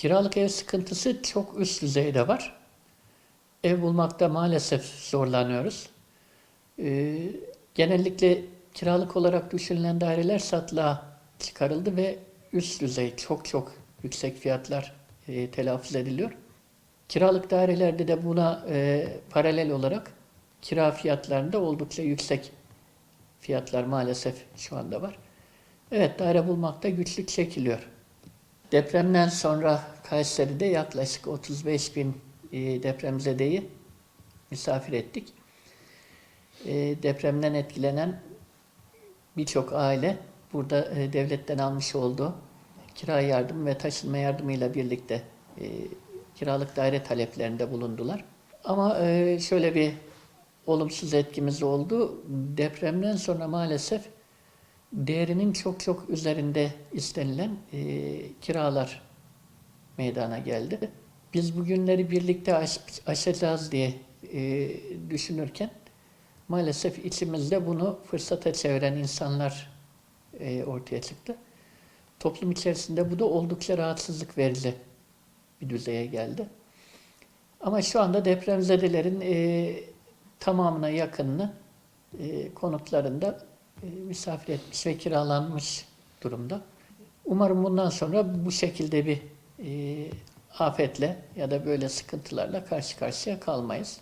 Kiralık ev sıkıntısı çok üst düzeyde var. Ev bulmakta maalesef zorlanıyoruz. Ee, genellikle kiralık olarak düşünülen daireler satılığa çıkarıldı ve üst düzey çok çok yüksek fiyatlar e, telaffuz ediliyor. Kiralık dairelerde de buna e, paralel olarak kira fiyatlarında oldukça yüksek fiyatlar maalesef şu anda var. Evet daire bulmakta güçlük çekiliyor. Depremden sonra Kayseri'de yaklaşık 35 bin e, depremzedeyi misafir ettik. E, depremden etkilenen birçok aile burada e, devletten almış olduğu kira yardım ve taşınma yardımıyla birlikte kiralık daire taleplerinde bulundular. Ama şöyle bir olumsuz etkimiz oldu. Depremden sonra maalesef değerinin çok çok üzerinde istenilen e, kiralar meydana geldi. Biz bu günleri birlikte aş- aşacağız diye e, düşünürken maalesef içimizde bunu fırsata çeviren insanlar e, ortaya çıktı. Toplum içerisinde bu da oldukça rahatsızlık verici bir düzeye geldi. Ama şu anda depremzedelerin e, tamamına yakınını e, konutlarında misafir etmiş ve kiralanmış durumda. Umarım bundan sonra bu şekilde bir e, afetle ya da böyle sıkıntılarla karşı karşıya kalmayız.